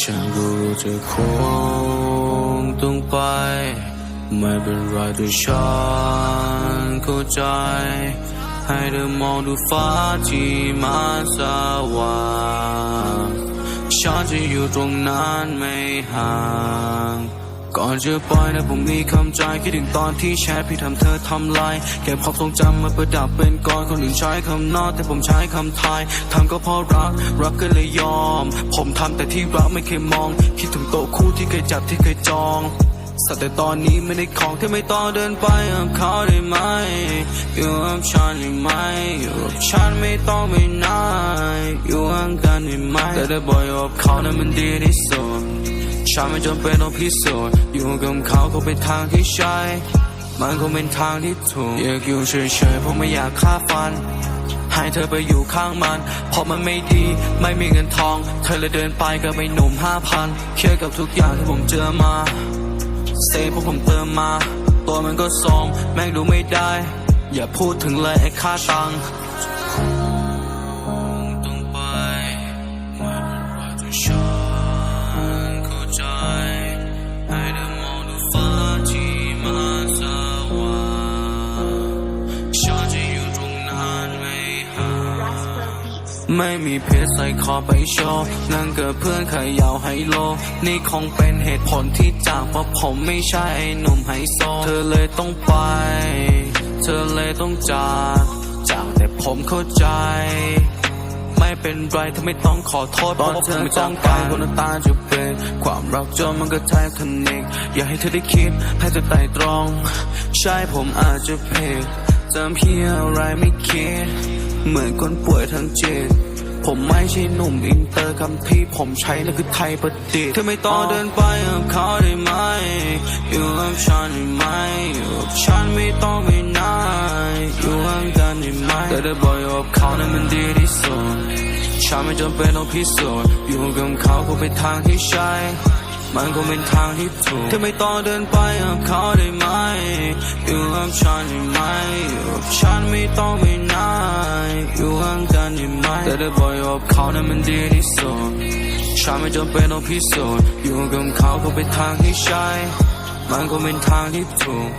ฉันก็รู้จะคงต้องไป ไม่เป็นไรด้วยฉันเข้าใจ ให้เธอมองดูฟ้าที่มันสว่างฉันจะอยู่ตรงนั้นไม่ห่าง ก่อนจะปล่อยนะผมมีคำใจคิดถึงตอนที่แชทพี่ทำเธอทำลายเก็บความทรงจำมาประดับเป็นกรคนอื่นใช้คำนอกแต่ผมใช้คำทายทำก็เพราะรัก รักก็เลยยอม ผมทำแต่ที่รักไม่เคยมอง คิดถึงโต๊ะคู่ที่เคยจับที่เคยจองสักแต่ตอนนี้ไม่ได้ของที่ไม่ต้องเดินไปกับเขาได้ไหมอยู่กับฉันได้ไหมอยู่กับฉันไม่ต้องไปไหนอยู่ห่างกันได้ไหมแต่ได้บอกอยู่กับเขานั้นมันดีที่สุด ฉันไม่จำเป็นต้องพิสูจน์อยู่กับเขาก็เป็นทางที่ใช่มันคงเป็นทางที่ถูกอยากอยู่เฉยๆเพราะไม่อยากฆ่าฟัน ให้เธอไปอยู่ข้างมัน เพราะมันไม่ดีไม่มีเงินทอง เธอเลยเดินไปกับไม่หนุ่มห้าพันเครียดกับทุกอย่างที่ผมเจอมาเซฟพวกผมเติมมา ตัวมันก็ทรงแม่งดูไม่ได้ อย่าพูดถึงเลยไอ้ค่าตัง ไม่มีเพชรใส่คอไปโชว์นั่งเกับเพื่อนขย่าไฮโล นี่คงเป็นเหตุผลที่จากเพราะผมไม่ใช่ไอ้หนุ่มไฮโซ เธอเลยต้องไป เธอเลยต้องจากจากแต่ผมเข้าใจไม่เป็นไรถ้าไม่ต้องขอโทษตอนเธอไม่ต้องการคนน้ำตาจะเป็นความรักจนมันก็แทบคนิกอยากให้เธอได้คิดให้เธอไต่ตรอง ใช่ผมอาจจะผิดจำเพียงอะไรไม่คิด เหมือนคนป่วยทางจิตผมไม่ใช่หนุ่มอินเตอร์คำที่ผมใช้นั่นคือไทยประดิษฐ์เธอไม่ต้องเดินไปกับเขาได้ไหม อยู่กับฉันได้ไหม อยู่กับฉันไม่ต้องไปไหนอยู่ห่างกันได้ไหมแต่ได้บอกอยู่กับเขานั้นมันดีที่สุด ฉันไม่จำเป็นต้องพิสูจน์อยู่กับเขาก็เป็นทางที่ใช่มันคงเป็นทางที่ถูกเธอไม่ต้องเดินไปกับเขาได้ไหม อยู่กับฉันได้ไหม อยู่กับฉันไม่ต้องไป แต่ได้บอกอยู่กับเขานั้นมันดีที่สุดฉันไม่จำเป็นต้องพิสูจน์อยู่กับเขาก็เป็นทางที่ใช่มันก็เป็นทางที่ถูก